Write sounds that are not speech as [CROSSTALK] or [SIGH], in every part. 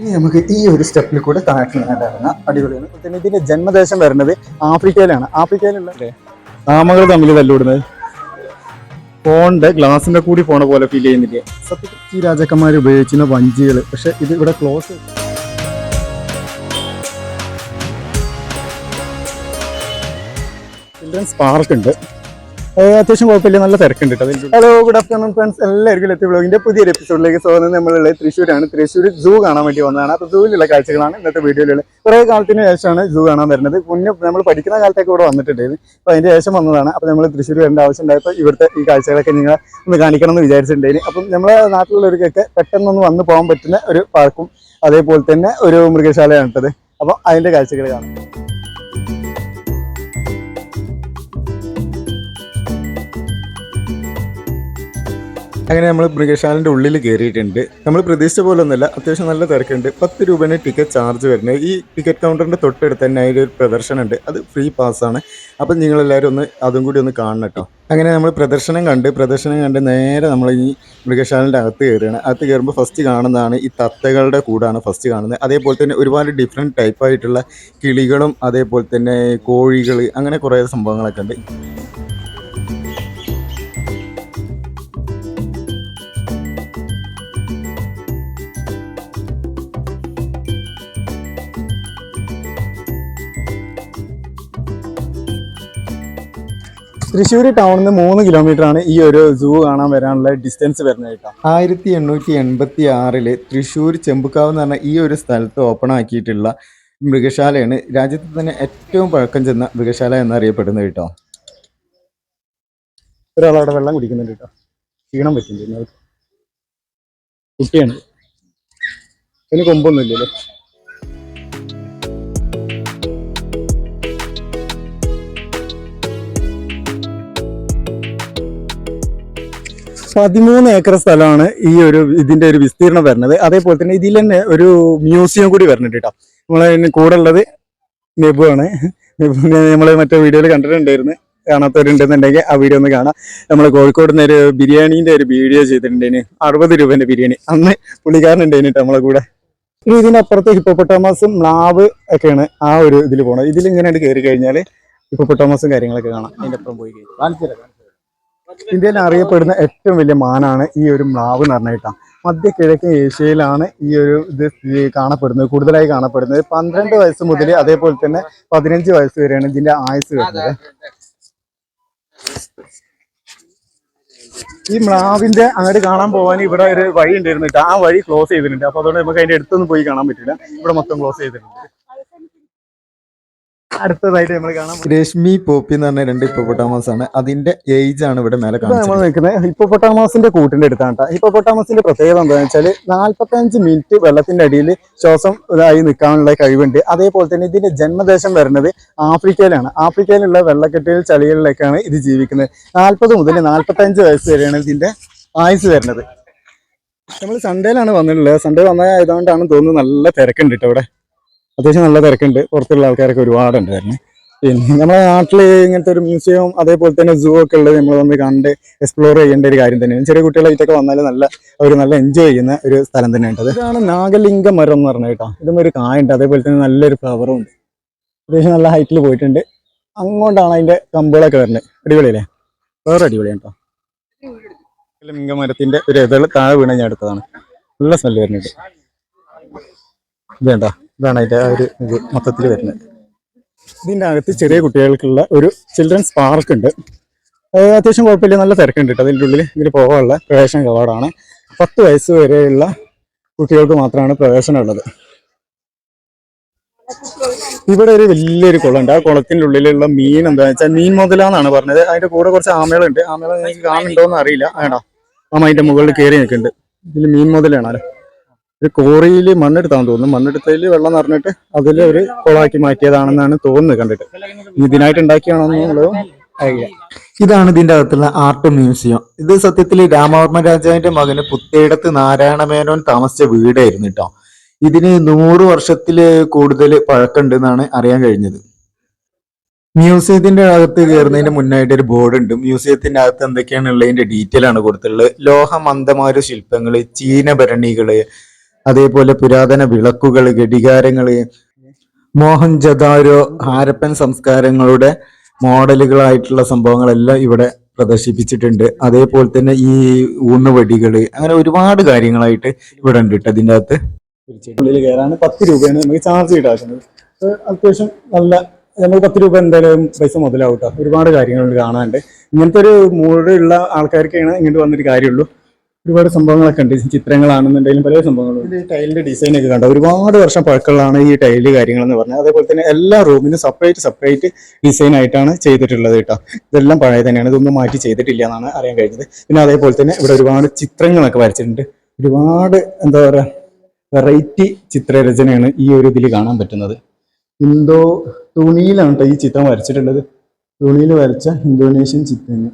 ഇനി നമുക്ക് ഈ ഒരു സ്റ്റെപ്പിൽ കൂടെ താഴേക്ക് ഇറങ്ങാം അടിപൊളിയാണ്. പിന്നെ ഇതിന്റെ ജന്മദേശം വരുന്നത് ആഫ്രിക്കയിലാണ്. ആഫ്രിക്കയിലുള്ള ആമകൾ തമ്മിൽ തല്ലുവിടുന്നത് ഫോണിന്റെ ഗ്ലാസിന്റെ കൂടി ഫോണ പോലെ ഫീൽ ചെയ്യുന്നില്ലേ? സത്യത്തിൽ ഈ രാജാക്കന്മാർ ഉപയോഗിച്ചിരുന്ന വഞ്ചികൾ പക്ഷെ ഇത് ഇവിടെ ക്ലോസ് ചിൽഡ്രൻസ് പാർക്ക് ഉണ്ട്. അത്യാവശ്യം കുഴപ്പമില്ല നല്ല തിരക്കുണ്ട് ഹലോ ഗുഡ് ആഫ്റ്റർനൂൺ ഫ്രണ്ട്സ് എല്ലാവർക്കും എത്തി ബ്ലോഗിന്റെ പുതിയൊരു എപ്പിസോഡിലേക്ക് സ്വാഗതം. നമ്മളുള്ള തൃശ്ശൂരാണ്. തൃശ്ശൂർ സൂ കാണാൻ വേണ്ടി വന്നതാണ്. അപ്പോൾ സൂവിലുള്ള കാഴ്ചകളാണ് ഇന്നത്തെ വീഡിയോയിലുള്ള കുറേ കാലത്തിന് ശേഷമാണ് സൂ കാണാൻ വരുന്നത്. മുന്നേ നമ്മൾ പഠിക്കുന്ന കാലത്തൊക്കെ ഇവിടെ വന്നിട്ടുണ്ടായിരുന്നു. അപ്പോൾ അതിന്റെ ശേഷം വന്നതാണ്. അപ്പോൾ നമ്മൾ തൃശ്ശൂർ വരേണ്ട ആവശ്യം ഉണ്ടായപ്പോൾ ഇവിടുത്തെ ഈ കാഴ്ചകളൊക്കെ നിങ്ങൾ ഒന്ന് കാണിക്കണം എന്ന് വിചാരിച്ചിട്ടുണ്ടായിരുന്നു. അപ്പം നമ്മളെ നാട്ടിലുള്ളവർക്കൊക്കെ പെട്ടെന്നൊന്ന് വന്ന് പോകാൻ പറ്റുന്ന ഒരു പാർക്കും അതേപോലെ തന്നെ ഒരു മൃഗശാലയാണ് ഇട്ടത് അപ്പോൾ അതിന്റെ കാഴ്ചകൾ കാണാം. അങ്ങനെ നമ്മൾ മൃഗശാലിന്റെ ഉള്ളിൽ കയറിയിട്ടുണ്ട്. നമ്മൾ പ്രതീക്ഷിച്ച പോലെ ഒന്നുമല്ല അത്യാവശ്യം നല്ല തിരക്കുണ്ട്. പത്ത് രൂപേന്റെ ടിക്കറ്റ് ചാർജ് വരുന്നത് ഈ ടിക്കറ്റ് കൗണ്ടറിന്റെ തൊട്ടടുത്ത് തന്നെ അതിന്റെ ഒരു പ്രദർശനം ഉണ്ട് അത് ഫ്രീ പാസ്സാണ്. അപ്പം നിങ്ങളെല്ലാവരും ഒന്ന് അതും കൂടി ഒന്ന് കാണണം കേട്ടോ. അങ്ങനെ നമ്മൾ പ്രദർശനം കണ്ട് പ്രദർശനം കണ്ട് നേരെ നമ്മൾ ഈ മൃഗശാലിന്റെ അകത്ത് കയറുകയാണ്. അകത്ത് കയറുമ്പോൾ ഫസ്റ്റ് കാണുന്നതാണ് ഈ തത്തകളുടെ കൂടാണ് ഫസ്റ്റ് കാണുന്നത്. അതേപോലെ തന്നെ ഒരുപാട് ഡിഫറെന്റ് ടൈപ്പായിട്ടുള്ള കിളികളും അതേപോലെ തന്നെ കോഴികൾ അങ്ങനെ കുറേ സംഭവങ്ങളൊക്കെ ഉണ്ട്. തൃശ്ശൂർ ടൗണിൽ നിന്ന് മൂന്ന് കിലോമീറ്റർ ആണ് ഈ ഒരു സൂ കാണാൻ വരാനുള്ള ഡിസ്റ്റൻസ് വരുന്നത് കേട്ടോ. ആയിരത്തി എണ്ണൂറ്റി എൺപത്തി ആറിൽ തൃശ്ശൂർ ചെമ്പുക്കാവ് എന്ന് പറഞ്ഞ ഈ ഒരു സ്ഥലത്ത് ഓപ്പൺ ആക്കിയിട്ടുള്ള മൃഗശാലയാണ് രാജ്യത്ത് തന്നെ ഏറ്റവും പഴക്കം ചെന്ന മൃഗശാല എന്നറിയപ്പെടുന്നത് കേട്ടോ. ഒരാളവിടെ വെള്ളം കുടിക്കുന്നുണ്ട് കേട്ടോ. ക്ഷീണം പറ്റുന്നുണ്ട് കുട്ടിയാണ്. അതിന് കൊമ്പൊന്നും പതിമൂന്ന് ഏക്കർ സ്ഥലമാണ് ഈ ഒരു ഇതിന്റെ ഒരു വിസ്തീർണം വരുന്നത്. അതേപോലെ തന്നെ ഇതിൽ തന്നെ ഒരു മ്യൂസിയം കൂടി വരുന്നുണ്ട് കേട്ടോ. നമ്മളെ കൂടെ ഉള്ളത് നെബു ആണ്. നെബുവിനെ നമ്മൾ മറ്റേ വീഡിയോയിൽ കണ്ടിട്ടുണ്ടായിരുന്നു. കാണാത്തവരുണ്ടെന്നുണ്ടെങ്കിൽ ആ വീഡിയോ ഒന്ന് കാണാം. നമ്മൾ കോഴിക്കോട് നിന്ന് ഒരു ബിരിയാണിന്റെ ഒരു വീഡിയോ ചെയ്തിട്ടുണ്ടേന് അറുപത് രൂപന്റെ ബിരിയാണി. അന്ന് പുള്ളിക്കാരനുണ്ടേന് നമ്മളെ കൂടെ. ഇനി ഇതിന്റെ അപ്പുറത്ത് മ്ലാവ് ഒക്കെയാണ് ആ ഒരു ഇതിൽ പോണത്. ഇതിൽ ഇങ്ങനെ കയറി കഴിഞ്ഞാൽ ഹിപ്പോപ്പൊട്ടാമസും കാര്യങ്ങളൊക്കെ കാണാം. അതിന്റെ അപ്പുറം പോയി കഴിഞ്ഞാൽ കാണിച്ചു തരാം, കാണിച്ചു തരാം. ഇന്ത്യയിൽ അറിയപ്പെടുന്ന ഏറ്റവും വലിയ മാനാണ് ഈ ഒരു മ്ലാവ് എന്ന് പറഞ്ഞിട്ടാണ് മധ്യ കിഴക്കൻ ഏഷ്യയിലാണ് ഈ ഒരു ഇത് സ്ഥിതി കാണപ്പെടുന്നത് കൂടുതലായി കാണപ്പെടുന്നത്. പന്ത്രണ്ട് വയസ്സ് മുതൽ അതേപോലെ തന്നെ പതിനഞ്ച് വയസ്സ് വരെയാണ് ഇതിന്റെ ആയുസ് വരുന്നത്. ഈ മ്ലാവിന്റെ അങ്ങോട്ട് കാണാൻ പോകാൻ ഇവിടെ ഒരു വഴി ഉണ്ടായിരുന്നു. ആ വഴി ക്ലോസ് ചെയ്തിട്ടുണ്ട്. അപ്പൊ അതുകൊണ്ട് നമുക്ക് അതിന്റെ അടുത്തൊന്നും പോയി കാണാൻ പറ്റില്ല. ഇവിടെ മൊത്തം ക്ലോസ് ചെയ്തിട്ടുണ്ട്. അടുത്തതായിട്ട് നമ്മൾ കാണാം രശ്മി പോപ്പി എന്ന് പറഞ്ഞ രണ്ട് ഇപ്പൊട്ടാമസ് ആണ്. അതിന്റെ ഏജ് ആണ് ഇവിടെ മേലെ നമ്മൾ നിൽക്കുന്നത് ഹിപ്പോപ്പൊട്ടാമസിന്റെ കൂട്ടിന്റെ അടുത്താണ് കേട്ടോ. ഹിപ്പോപ്പൊട്ടാമസിന്റെ പ്രത്യേകത എന്താണെന്ന് വെച്ചാൽ നാല്പത്തഞ്ച് മിനിറ്റ് വെള്ളത്തിന്റെ അടിയിൽ ശ്വാസം ഇതായി നിൽക്കാനുള്ള കഴിവുണ്ട്. അതേപോലെ തന്നെ ഇതിന്റെ ജന്മദേശം വരുന്നത് ആഫ്രിക്കയിലാണ്. ആഫ്രിക്കയിലുള്ള വെള്ളക്കെട്ടിൽ ചളികളിലൊക്കെയാണ് ഇത് ജീവിക്കുന്നത്. നാൽപ്പത് മുതൽ നാൽപ്പത്തഞ്ച് വയസ്സ് വരെയാണ് ഇതിന്റെ ആയുസ് വരുന്നത്. നമ്മൾ സൺഡേയിലാണ് വന്നിട്ടുള്ളത്. സൺഡേ വന്നതായതുകൊണ്ടാണ് തോന്നുന്നത് നല്ല തിരക്കുണ്ട് കേട്ടോ ഇവിടെ. അത്യാവശ്യം നല്ല തിരക്കുണ്ട്. പുറത്തുള്ള ആൾക്കാരൊക്കെ ഒരുപാടുണ്ടായിരുന്നു പിന്നെ നമ്മുടെ നാട്ടിൽ ഇങ്ങനത്തെ ഒരു മ്യൂസിയം അതേപോലെ തന്നെ സൂ ഒക്കെ ഉള്ളത് നമ്മൾ വന്ന് കണ്ട് എക്സ്പ്ലോർ ചെയ്യേണ്ട ഒരു കാര്യം തന്നെയാണ്. ചെറിയ കുട്ടികളായിട്ടൊക്കെ വന്നാൽ നല്ല ഒരു നല്ല എൻജോയ് ചെയ്യുന്ന ഒരു സ്ഥലം തന്നെയാണ് അത്. ഇതാണ് നാഗലിംഗ മരം എന്ന് പറഞ്ഞത് കേട്ടോ. ഇതും ഒരു കായുണ്ട്. അതേപോലെ തന്നെ നല്ലൊരു ഫ്ലവറും ഉണ്ട്. അത്യാവശ്യം നല്ല ഹൈറ്റിൽ പോയിട്ടുണ്ട്. അങ്ങോട്ടാണ് അതിന്റെ കമ്പുകളൊക്കെ വരുന്നത്. അടിപൊളിയല്ലേ? വേറെ അടിപൊളിയാണ് കേട്ടോ. നാഗലിംഗ മരത്തിന്റെ ഒരു ഇതൾ താഴെ വീണ് ഞാൻ എടുത്തതാണ് നല്ല സ്മെല്ല് വരുന്നുണ്ട്. ഇതേണ്ട? ഇതാണ് അതിന്റെ ആ ഒരു ഇത് മൊത്തത്തിൽ വരുന്നത്. ഇതിന്റെ അകത്ത് ചെറിയ കുട്ടികൾക്കുള്ള ഒരു ചിൽഡ്രൻസ് പാർക്ക് ഉണ്ട്. അത് അത്യാവശ്യം കുഴപ്പമില്ല നല്ല തിരക്കുണ്ട് കേട്ടോ. അതിന്റെ ഉള്ളിൽ ഇതിൽ പോകാനുള്ള പ്രവേശന കവാടാണ്. പത്ത് വയസ്സ് വരെയുള്ള കുട്ടികൾക്ക് മാത്രമാണ് പ്രവേശനം ഉള്ളത് ഇവിടെ ഒരു വലിയൊരു കുളമുണ്ട്. ആ കുളത്തിന്റെ ഉള്ളിലുള്ള മീൻ എന്താണെന്ന് വെച്ചാൽ മീൻ മുതലാന്നാണ് പറഞ്ഞത്. അതിന്റെ കൂടെ കുറച്ച് ആമകളുണ്ട്. ആമകളെ എനിക്ക് കാണുന്നുണ്ടോ എന്ന് അറിയില്ല വേണ്ട ആമ അതിന്റെ മുകളിൽ കയറി നിൽക്കുന്നുണ്ട്. ഇതിൽ മീൻ മുതലാണല്ലോ. ഒരു കോറിയിൽ മണ്ണെടുത്താന്ന് തോന്നുന്നു. മണ്ണെടുത്തതിൽ വെള്ളം നിറഞ്ഞിട്ട് അതിൽ ഒരു കുളമാക്കി മാറ്റിയതാണെന്നാണ് തോന്നുന്നത് കണ്ടിട്ട്. ഇതിനായിട്ട് ഉണ്ടാക്കിയാണോ എന്നുള്ളത് ഇതാണ് ഇതിന്റെ അകത്തുള്ള ആർട്ട് മ്യൂസിയം. ഇത് സത്യത്തിൽ രാമവർമ്മ രാജാവിന്റെ മകന് പുത്തേടത്ത് നാരായണ മേനോൻ താമസിച്ച വീടായിരുന്നു കേട്ടോ ഇതിന് നൂറ് വർഷത്തിൽ കൂടുതൽ പഴക്കമുണ്ടെന്നാണ് അറിയാൻ കഴിഞ്ഞത്. മ്യൂസിയത്തിന്റെ അകത്ത് കയറുന്നതിന് മുന്നായിട്ട് ഒരു ബോർഡ് ഉണ്ട് മ്യൂസിയത്തിന്റെ അകത്ത് എന്തൊക്കെയാണ് ഉള്ളതിന്റെ ഡീറ്റെയിൽ ആണ് കൊടുത്തിട്ടുള്ളത്. ലോഹമന്ദമാര് ശില്പങ്ങൾ ചീനഭരണികൾ അതേപോലെ പുരാതന വിളക്കുകൾ ഘടികാരങ്ങൾ മോഹൻജദാരോ ഹാരപ്പൻ സംസ്കാരങ്ങളുടെ മോഡലുകളായിട്ടുള്ള സംഭവങ്ങളെല്ലാം ഇവിടെ പ്രദർശിപ്പിച്ചിട്ടുണ്ട്. അതേപോലെ തന്നെ ഈ ഊന്നുവടികൾ അങ്ങനെ ഒരുപാട് കാര്യങ്ങളായിട്ട് ഇവിടെ ഉണ്ട് കേട്ടോ അതിന്റെ അകത്ത്. കയറാൻ പത്ത് രൂപയാണ് നമുക്ക് ചാർജ് അത് അത്യാവശ്യം നല്ല നമുക്ക് പത്ത് രൂപ എന്തായാലും പൈസ മുതലാവും കേട്ടോ. ഒരുപാട് കാര്യങ്ങളുണ്ട് കാണാനുണ്ട്. ഇങ്ങനത്തെ ഒരു മൂടുള്ള ആൾക്കാർക്കാണ് ഇങ്ങോട്ട് വന്നിട്ട് കാര്യമുള്ളൂ. ഒരുപാട് സംഭവങ്ങളൊക്കെ ഉണ്ട്. ചിത്രങ്ങളാണെന്നുണ്ടെങ്കിലും പല സംഭവങ്ങളും. ഈ ടൈലിന്റെ ഡിസൈൻ ഒക്കെ കണ്ടോ? ഒരുപാട് വർഷം പഴക്കമുള്ളതാണ് ഈ ടൈൽ കാര്യങ്ങൾ എന്ന് പറഞ്ഞാൽ. അതേപോലെ തന്നെ എല്ലാ റൂമിനും സെപ്പറേറ്റ് സെപ്പറേറ്റ് ഡിസൈൻ ആയിട്ടാണ് ചെയ്തിട്ടുള്ളത് കേട്ടോ. ഇതെല്ലാം പഴയ തന്നെയാണ്. ഇതൊന്നും മാറ്റി ചെയ്തിട്ടില്ല എന്നാണ് അറിയാൻ കഴിഞ്ഞത്. പിന്നെ അതേപോലെ തന്നെ ഇവിടെ ഒരുപാട് ചിത്രങ്ങളൊക്കെ വരച്ചിട്ടുണ്ട്. ഒരുപാട് എന്താ പറയാ വെറൈറ്റി ചിത്രരചനയാണ് ഈ ഒരു ഇതിൽ കാണാൻ പറ്റുന്നത്. ഇന്തോ തുണിയിലാണ് ഈ ചിത്രം വരച്ചിട്ടുള്ളത്. തുണിയിൽ വരച്ച ഇന്തോനേഷ്യൻ ചിത്രങ്ങൾ.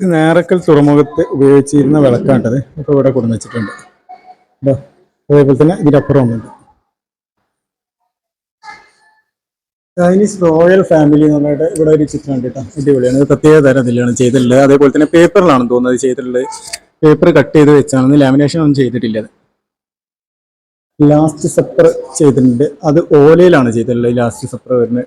ഇത് നേരക്കൽ തുറമുഖത്ത് ഉപയോഗിച്ചിരുന്ന വിളക്കാണ്ടത് ഇപ്പോൾ ഇവിടെ കൊണ്ടു വെച്ചിട്ടുണ്ട്. അതേപോലെ തന്നെ ഇതിന്റെ അപ്പുറം ഒന്നുണ്ട് ചൈനീസ് റോയൽ ഫാമിലി എന്ന് പറഞ്ഞിട്ട് ഇവിടെ ഒരു ചിത്രം ഉണ്ട് കേട്ടോ. അടിപൊളിയാണ്. പ്രത്യേക തരം ഇതിലാണ് ചെയ്തിട്ടുള്ളത്. അതേപോലെ തന്നെ പേപ്പറിലാണ് തോന്നുന്നത്. ചെയ്തിട്ടുള്ളത്. പേപ്പർ കട്ട് ചെയ്ത് വെച്ചാണ്. ലാമിനേഷൻ ഒന്നും ചെയ്തിട്ടില്ല ലാസ്റ്റ് സപ്പർ ചെയ്തിട്ടുണ്ട്. അത് ഓലയിലാണ് ചെയ്തിട്ടുള്ളത്. ലാസ്റ്റ് സപ്പർ വരുന്നത്.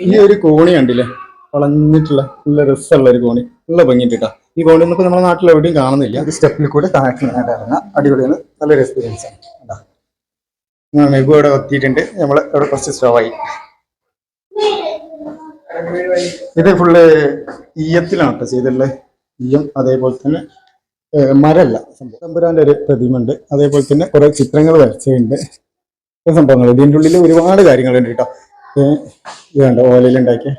ഈ ഒരു കോണി കണ്ടില്ലേ? വളഞ്ഞിട്ടുള്ള നല്ല രസമുള്ള ഒരു കോണി. നല്ല ഭംഗിട്ടാ ഈ കോണി ഒന്നും നമ്മുടെ നാട്ടിൽ എവിടെയും കാണുന്നില്ല. ഒരു സ്റ്റെപ്പിൽ കൂടെ നേരെ അടിപൊളിയാണ്. നല്ലൊരു എക്സ്പീരിയൻസ് ആണ്. മെഗു ഇവിടെ എത്തിയിട്ടുണ്ട് നമ്മൾ ഇവിടെ കുറച്ച് സ്ലോ ആയി. ഇത് ഫുള്ള് ഈയത്തിലാണ് കേട്ടോ ചെയ്തിട്ടുള്ളത്. ഈയം അതേപോലെ തന്നെ മരല്ല സംഭവം. തമ്പുരാന്റെ ഒരു പ്രതിമയുണ്ട്. അതേപോലെ തന്നെ കുറെ ചിത്രങ്ങൾ വരച്ചുണ്ട് സംഭവങ്ങൾ. ഇതിന്റെ ഉള്ളിൽ ഒരുപാട് കാര്യങ്ങളുണ്ട് കേട്ടോ. ഇതുണ്ട് ഓലയിലുണ്ടാക്കിയ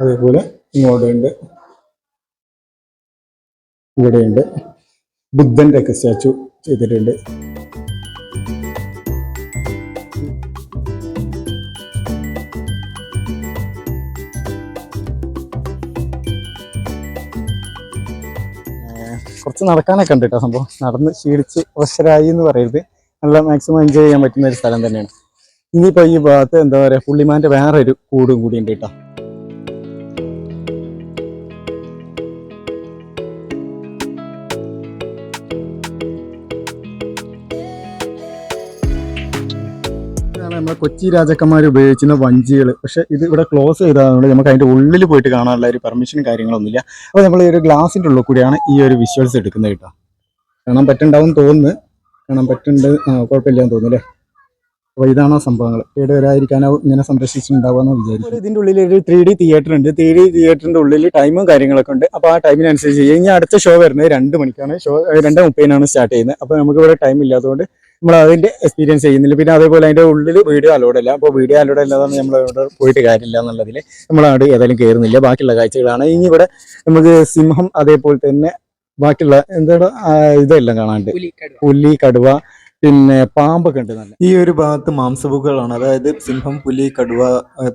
അതേപോലെ ഇങ്ങോട്ടുണ്ട് ഇവിടെയുണ്ട്. ബുദ്ധന്റെ ഒക്കെ സ്റ്റാച്ചു ചെയ്തിട്ടുണ്ട്. കുറച്ച് നടക്കാനൊക്കെ ഉണ്ട് കേട്ടോ സംഭവം. നടന്ന് ക്ഷീണിച്ച് ഫ്രഷരായി എന്ന് പറയരുത്. നല്ല മാക്സിമം എൻജോയ് ചെയ്യാൻ പറ്റുന്ന ഒരു സ്ഥലം തന്നെയാണ്. ഇനിയിപ്പോൾ ഈ ഭാഗത്ത് എന്താ പറയുക പുള്ളിമാന്റെ വേറൊരു കൂടും കൂടി ഉണ്ട് കേട്ടോ. കൊച്ചി രാജാക്കന്മാർ ഉപയോഗിച്ചിരുന്ന വഞ്ചികൾ പക്ഷെ ഇത് ഇവിടെ ക്ലോസ് ചെയ്തതുകൊണ്ട് നമുക്ക് അതിന്റെ ഉള്ളിൽ പോയിട്ട് കാണാനുള്ള ഒരു പെർമിഷനും കാര്യങ്ങളൊന്നുമില്ല. അപ്പോൾ നമ്മൾ ഈ ഒരു ഗ്ലാസിന്റെ ഉള്ളിൽ കൂടിയാണ് ഈ ഒരു വിഷ്വൽസ് എടുക്കുന്നത് കേട്ടോ. കാണാൻ പറ്റുണ്ടാവും തോന്നുന്നു. കാണാൻ പറ്റുന്നുണ്ട്. കുഴപ്പമില്ലാന്ന് തോന്നുന്നു അല്ലേ? അപ്പോൾ ഇതാണോ സംഭവങ്ങൾ ഇവിടെ വരാതിരിക്കാനോ ഇങ്ങനെ സംരക്ഷിച്ചിട്ടുണ്ടാവുമെന്ന് വിചാരിക്കും ഇതിന്റെ ഉള്ളിൽ ഒരു ത്രീ ഡി തിയേറ്റർ ഉണ്ട്. ത്രീ ഡി തിയേറ്ററിന്റെ ഉള്ളിൽ ടൈമും കാര്യങ്ങളൊക്കെ ഉണ്ട്. അപ്പോൾ ആ ടൈമിനനുസരിച്ച് ഇനി അടുത്ത ഷോ വരുന്നത് രണ്ട് മണിക്കാണ്. ഷോ രണ്ട് മുപ്പതിനാണ് സ്റ്റാർട്ട് ചെയ്യുന്നത്. അപ്പോൾ നമുക്ക് ഇവിടെ ടൈം ഇല്ലാത്തതുകൊണ്ട് നമ്മൾ അതിന്റെ എക്സ്പീരിയൻസ് ചെയ്യുന്നില്ല. പിന്നെ അതേപോലെ അതിന്റെ ഉള്ളിൽ വീഡിയോ അലോഡ് അല്ല അപ്പോൾ വീഡിയോ അലോഡ് അല്ലാതെ നമ്മൾ അവിടെ പോയിട്ട് കാര്യമില്ല എന്നുള്ളതിൽ നമ്മൾ അവിടെ ഏതായാലും കയറുന്നില്ല ബാക്കിയുള്ള കാഴ്ചകളാണ്. ഇനി ഇവിടെ നമുക്ക് സിംഹം അതേപോലെ തന്നെ ബാക്കിയുള്ള എന്താണ്? ഇതെല്ലാം കാണാണ്ട്. പുലി കടുവ. പിന്നെ പാമ്പൊക്കെ ഉണ്ട് നല്ല. ഈ ഒരു ഭാഗത്ത് മാംസഭുക്കുകളാണ് അതായത് സിംഹം പുലി കടുവ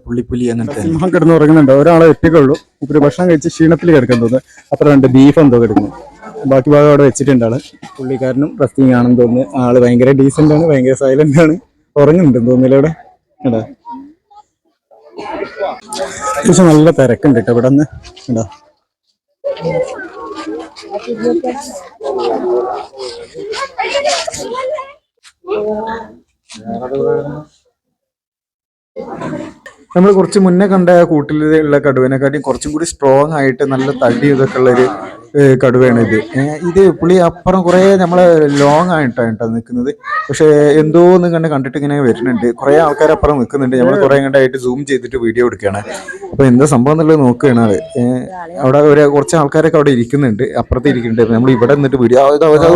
പുള്ളിപ്പുലി അങ്ങനത്തെ സിംഹം കിടന്ന് ഉറങ്ങുന്നുണ്ട്. ഒരാളെ എത്തിക്കുള്ളൂ ഇപ്പൊ ഭക്ഷണം കഴിച്ച് ക്ഷീണത്തിൽ കിടക്കുന്നത് തോന്നുന്നു. ഉണ്ട് രണ്ട് ബീഫ് എന്തോ കിടക്കുന്നു. ബാക്കി ഭാഗം അവിടെ വെച്ചിട്ടുണ്ട് ആൾ പുള്ളിക്കാരനും റെസ്റ്റിംഗ് ആണെന്ന് തോന്നുന്നു. ആൾ ഭയങ്കര ഡീസെന്റ് ആണ് ഭയങ്കര സൈലന്റ് ആണ്. ഉറങ്ങുന്നുണ്ട് തോന്നില്ല ഇവിടെ. കേട്ടോ പക്ഷെ നല്ല തിരക്കുണ്ട് കേട്ടോ ഇവിടെ നിന്ന് കേട്ടോ നമ്മൾ കുറച്ച് മുന്നേ കണ്ട കൂട്ടിലുള്ള കടുവനെക്കാട്ടിയും കുറച്ചും കൂടി സ്ട്രോങ് ആയിട്ട് നല്ല തടി ഇതൊക്കെ ഉള്ള ഒരു കടുവയാണ് ഇത്. ഇത് പുളി അപ്പുറം കുറേ നമ്മളെ ലോങ് ആയിട്ടാണ് കേട്ടോ നിൽക്കുന്നത് പക്ഷെ എന്തോ എന്ന് കണ്ട് കണ്ടിട്ട് ഇങ്ങനെ വരുന്നുണ്ട്. കുറേ ആൾക്കാർ അപ്പുറം നിൽക്കുന്നുണ്ട് നമ്മൾ കുറേ കണ്ടായിട്ട് സൂം ചെയ്തിട്ട് വീഡിയോ എടുക്കുകയാണ്. അപ്പൊ എന്താ സംഭവം എന്നുള്ളത് നോക്കുകയാണ് ആൾ. അവിടെ ഒരു കുറച്ച് ആൾക്കാരൊക്കെ അവിടെ ഇരിക്കുന്നുണ്ട്. അപ്പുറത്ത് ഇരിക്കുന്നുണ്ട്. നമ്മൾ ഇവിടെ നിന്നിട്ട് വീഡിയോ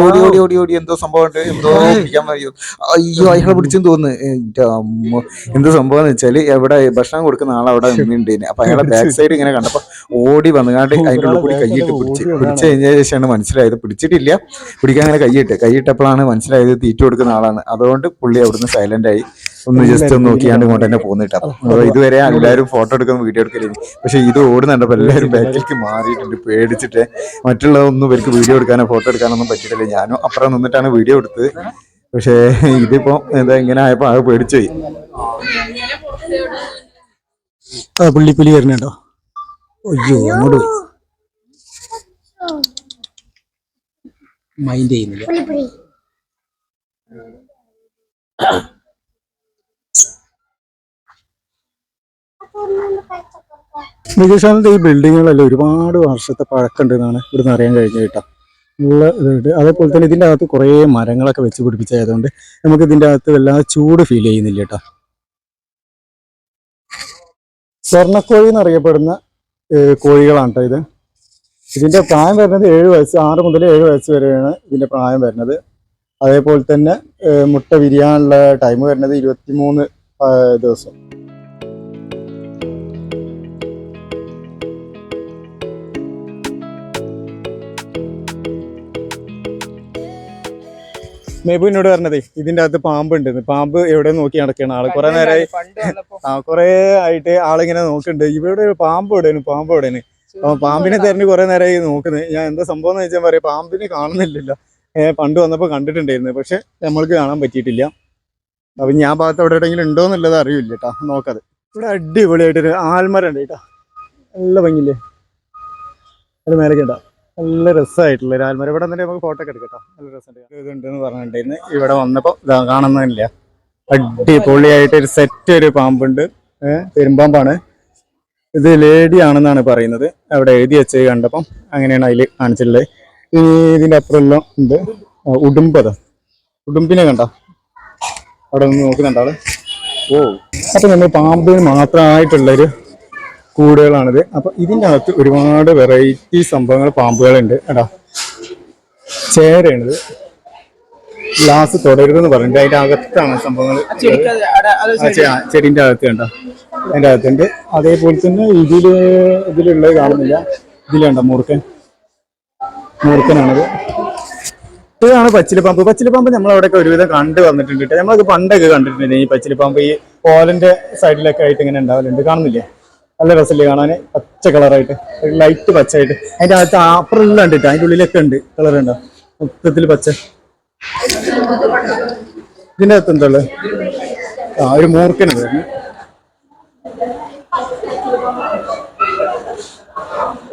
ഓടി ഓടി ഓടി ഓടി എന്തോ സംഭവം ഉണ്ട്. എന്തോ പിടിക്കാൻ പറയൂ അയ്യോ അയാളെ പിടിച്ചെന്ന് തോന്നുന്നു. എന്ത് സംഭവം എന്ന് വെച്ചാൽ എവിടെ ഭക്ഷണം കൊടുക്കുന്ന ആൾ അവിടെ നിന്നിട്ടുണ്ട്. അപ്പൊ അയാളെ ബാക്ക് സൈഡ് ഇങ്ങനെ കണ്ടപ്പോ ഓടി വന്നുകാണ്ട് അതിന്റെ ഉള്ളിൽ കൂടി കൈയിട്ട് പിടിച്ച്. പിടിച്ചു കഴിഞ്ഞ ശേഷമാണ് മനസ്സിലായത്. പിടിച്ചിട്ടില്ല. പിടിക്കാൻ അങ്ങനെ കൈയിട്ട്. കൈയിട്ടപ്പോഴാണ് മനസ്സിലായത് തീറ്റ കൊടുക്കുന്ന ആളാണ്. അതുകൊണ്ട് പുള്ളി അവിടുന്ന് സൈലന്റ് ആയി. ഒന്ന് ജസ്റ്റ് ഒന്ന് നോക്കിയാണ്ട് കൊണ്ട് തന്നെ പോകുന്നിട്ട് അപ്പൊ ഇതുവരെ എല്ലാവരും ഫോട്ടോ എടുക്കുന്ന വീഡിയോ എടുക്കലേ പക്ഷെ ഇത് ഓടുന്നുണ്ടപ്പോ എല്ലാവരും ബാക്കിലേക്ക് മാറിയിട്ടുണ്ട് പേടിച്ചിട്ട്. മറ്റുള്ളതൊന്നും ഇവർക്ക് വീഡിയോ എടുക്കാനോ ഫോട്ടോ എടുക്കാനൊന്നും പറ്റിയിട്ടില്ല. ഞാനും അപ്പുറം നിന്നിട്ടാണ് വീഡിയോ എടുത്തത്. പക്ഷേ ഇതിപ്പോ എന്താ ഇങ്ങനെ ആയപ്പോ ആകെ പേടിച്ചോയി ആ പുള്ളിപ്പുലി വരുന്നുണ്ടോ? അയ്യോ അങ്ങോട്ട് പോയി. മൈൻഡ് ചെയ്യുന്നില്ല. മികശാലിന്റെ ഈ ബിൽഡിങ്ങുകളെല്ലാം ഒരുപാട് വർഷത്തെ പഴക്കമുണ്ടെന്നാണ് ഇവിടുന്ന് അറിയാൻ കഴിഞ്ഞു കേട്ടോ. ഉള്ള ഇതുണ്ട്. അതേപോലെ തന്നെ ഇതിന്റെ അകത്ത് കുറേ മരങ്ങളൊക്കെ വെച്ച് പിടിപ്പിച്ചതായതുകൊണ്ട് നമുക്ക് ഇതിന്റെ അകത്ത് വല്ലാതെ ചൂട് ഫീൽ ചെയ്യുന്നില്ല കേട്ടോ. സ്വർണക്കോഴി എന്നറിയപ്പെടുന്ന കോഴികളാണ് കേട്ടോ ഇത്. ഇതിന്റെ പ്രായം വരുന്നത് ഏഴ് വയസ്സ് ആറ് മുതൽ ഏഴ് വയസ്സ് വരെയാണ് ഇതിന്റെ പ്രായം വരുന്നത്. അതേപോലെ തന്നെ മുട്ട വിരിയാനുള്ള ടൈം വരുന്നത് ഇരുപത്തിമൂന്ന് ദിവസം. മേബു എന്നോട് പറഞ്ഞതേ ഇതിന്റെ അകത്ത് പാമ്പ് ഉണ്ട്. പാമ്പ് എവിടെ നോക്കി നടക്കുകയാണ് ആൾ. കുറെ നേരമായി ആ കുറെ ആയിട്ട് ആളിങ്ങനെ നോക്കുന്നുണ്ട്. ഇവിടെ പാമ്പ് എവിടെയാണ്? പാമ്പ് എവിടെയാണ്? അപ്പൊ പാമ്പിനെ തെരഞ്ഞു കുറെ നേരമായി നോക്കുന്നത് ഞാൻ എന്താ സംഭവം എന്ന് വെച്ചാൽ പറയാം പാമ്പിനെ കാണുന്നില്ലല്ലോ. ഏഹ് പണ്ട് വന്നപ്പോൾ കണ്ടിട്ടുണ്ടായിരുന്നു. പക്ഷെ നമ്മൾക്ക് കാണാൻ പറ്റിയിട്ടില്ല. അപ്പൊ ഞാൻ ഭാഗത്ത് അവിടെ എവിടെയെങ്കിലും ഉണ്ടോ എന്നുള്ളത് അറിയില്ല കേട്ടോ. നോക്കാതെ. ഇവിടെ അടിപൊളിയായിട്ടൊരു ആൽമരം ഉണ്ട് കേട്ടോ. നല്ല ഭംഗിയില്ലേ? അത് മേലെ കേട്ടോ നല്ല രസമായിട്ടുള്ള ഒരു ഇവിടെ വന്നിട്ട് നമുക്ക് ഫോട്ടോ ഒക്കെ എടുക്കട്ടോ നല്ല രസമുണ്ട്. ഇതുണ്ടെന്ന് പറഞ്ഞിട്ടുണ്ടായിരുന്നു. ഇവിടെ വന്നപ്പോൾ ഇതാ കാണുന്നില്ല അടിപൊളിയായിട്ട് ഒരു സെറ്റ് ഒരു പാമ്പുണ്ട്. പെരുമ്പാമ്പാണ്. ഇത് ലേഡി ആണെന്നാണ് പറയുന്നത്. അവിടെ എഴുതി വെച്ച് കണ്ടപ്പം അങ്ങനെയാണ് അതിൽ കാണിച്ചിട്ടുള്ളത്. ഇനി ഇതിന്റെ അപ്പുറമെല്ലാം ഉണ്ട്. ഉടുമ്പത് ഉടുമ്പിനെ കണ്ട? അവിടെ നിന്ന് നോക്കുന്നുണ്ടാൾ ഓ. അപ്പൊ നമ്മൾ പാമ്പിന് മാത്രമായിട്ടുള്ളൊരു കൂടുകളാണിത്. അപ്പൊ ഇതിന്റെ അകത്ത് ഒരുപാട് വെറൈറ്റി സംഭവങ്ങൾ പാമ്പുകളുണ്ട്. എടാ ചേരയാണിത്. ഗ്ലാസ് തുടരുതെന്ന് പറഞ്ഞിട്ട് അതിന്റെ അകത്താണ് സംഭവങ്ങൾ ചെടിന്റെ അകത്ത് കണ്ടോ? അതിന്റെ അകത്തുണ്ട്. അതേപോലെ തന്നെ ഇതിൽ ഇതിലുള്ളത് കാണുന്നില്ല. ഇതിലുണ്ടോ മൂർക്കൻ മൂർക്കനാണത് ഇതാണ് പച്ചിലിപ്പാമ്പ്. പച്ചിലിപ്പാമ്പ് നമ്മൾ അവിടെയൊക്കെ ഒരുവിധം കണ്ടു വന്നിട്ടുണ്ട് കേട്ടോ. നമ്മളത് പണ്ടൊക്കെ കണ്ടിട്ടുണ്ട് ഈ പച്ചിലിപ്പാമ്പ്. ഈ ഓലന്റെ സൈഡിലൊക്കെ ആയിട്ട് ഇങ്ങനെ ഉണ്ടാവലുണ്ട്. കാണുന്നില്ലേ? നല്ല രസമല്ലേ കാണാൻ? പച്ച കളറായിട്ട്. ലൈറ്റ് പച്ചയായിട്ട്. അതിന്റെ അകത്ത് അപ്പുറം ഉണ്ട് കേട്ടോ. അതിന്റെ ഉള്ളിലൊക്കെ ഉണ്ട് കളർ ഉണ്ടോ? മൊത്തത്തിൽ പച്ച. ഇതിന്റെ അകത്ത് എന്താ ഉള്ളത് ആ ഒരു മൂർക്കനാണ് വരുന്നത്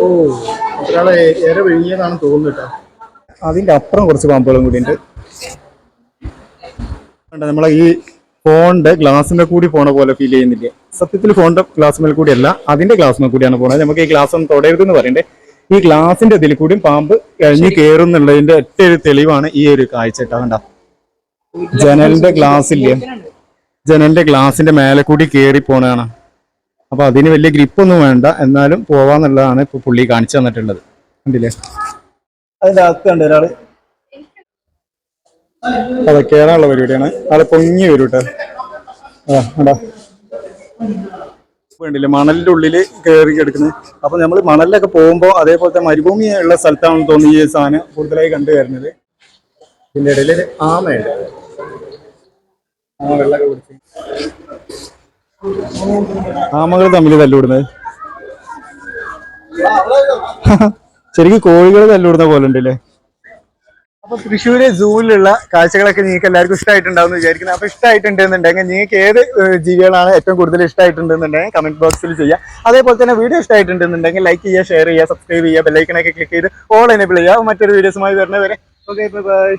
ഓ ഒരാളെ ഇര വിഴുങ്ങിയതാണ് തോന്നുന്നു കേട്ടോ. അതിന്റെ അപ്പുറം കുറച്ച് പാമ്പുകളും കൂടി ഉണ്ട്. നമ്മളെ ഈ ഫോണിന്റെ ഗ്ലാസിന്റെ കൂടി പോണ പോലെ ഫീൽ ചെയ്യുന്നില്ല? സത്യത്തിൽ ഫോണിന്റെ ഗ്ലാസ്മേൽ കൂടി അല്ല അതിന്റെ ഗ്ലാസ്മേൽ കൂടിയാണ് പോണത്. നമുക്ക് ഈ ഗ്ലാസ് ഒന്ന് തുടരുത് എന്ന് പറയണ്ടേ? ഈ ഗ്ലാസിന്റെ ഇതിൽ കൂടിയും പാമ്പ് കഴിഞ്ഞ് കയറുന്നുള്ളതിന്റെ ഏറ്റവും ഒറ്റ ഒരു തെളിവാണ് ഈ ഒരു കാഴ്ച കേട്ടോ കണ്ട. ജനലിന്റെ ഗ്ലാസ് ഇല്ലേ ജനലിന്റെ ഗ്ലാസിന്റെ മേലെ കൂടി കയറി പോണതാണ്. അപ്പൊ അതിന് വലിയ ഗ്രിപ്പ് ഒന്നും വേണ്ട. എന്നാലും പോവാന്നുള്ളതാണ് ഇപ്പൊ പുള്ളി കാണിച്ചു തന്നിട്ടുള്ളത്. കണ്ടില്ലേ? അതിന്റെ അകത്ത് കണ്ട ഒരാൾ. അതെ കേറാനുള്ള പരിപാടിയാണ്. ആൾ പൊങ്ങി വരും കേട്ടോ മണലിന്റെ ഉള്ളിൽ കയറി കിടക്കുന്നത് അപ്പൊ നമ്മൾ മണലിലൊക്കെ പോകുമ്പോ അതേപോലത്തെ മരുഭൂമി ഉള്ള സ്ഥലത്താണെന്ന് തോന്നി ഈ സാധനം കൂടുതലായി കണ്ടു വരുന്നത്. ഇതിന്റെ ഇടയിൽ ആമയുണ്ട്. ആമകൾ തമ്മിൽ തല്ലുവിടുന്നത്. [LAUGHS] ശരിക്കും കോഴികൾ തല്ലുവിടുന്ന പോലെ ഉണ്ടല്ലേ? അപ്പൊ തൃശ്ശൂര് സൂവിലുള്ള കാഴ്ചകളൊക്കെ നിങ്ങൾക്ക് എല്ലാവർക്കും ഇഷ്ടമായിട്ടുണ്ടാവും എന്ന് വിചാരിക്കുന്നു. അപ്പൊ ഇഷ്ടമായിട്ടുണ്ടെന്നുണ്ടെങ്കിൽ നിങ്ങൾക്ക് ഏത് ജീവികളാണ് ഏറ്റവും കൂടുതൽ ഇഷ്ടമായിട്ടുണ്ടെന്നുണ്ടെങ്കിൽ കമന്റ് ബോക്സിൽ ചെയ്യാം. അതേപോലെ തന്നെ വീഡിയോ ഇഷ്ടമായിട്ടുണ്ടെന്നുണ്ടെങ്കിൽ ലൈക്ക് ചെയ്യുക ഷെയർ ചെയ്യുക സബ്സ്ക്രൈബ് ചെയ്യുക ബെല്ലൈക്കനൊക്കെ ക്ലിക്ക് ചെയ്ത് ഓൾ എനേബിൾ ചെയ്യുക. മറ്റൊരു വീഡിയോസുമായി വരുന്നവരെ ഓക്കെ ബൈ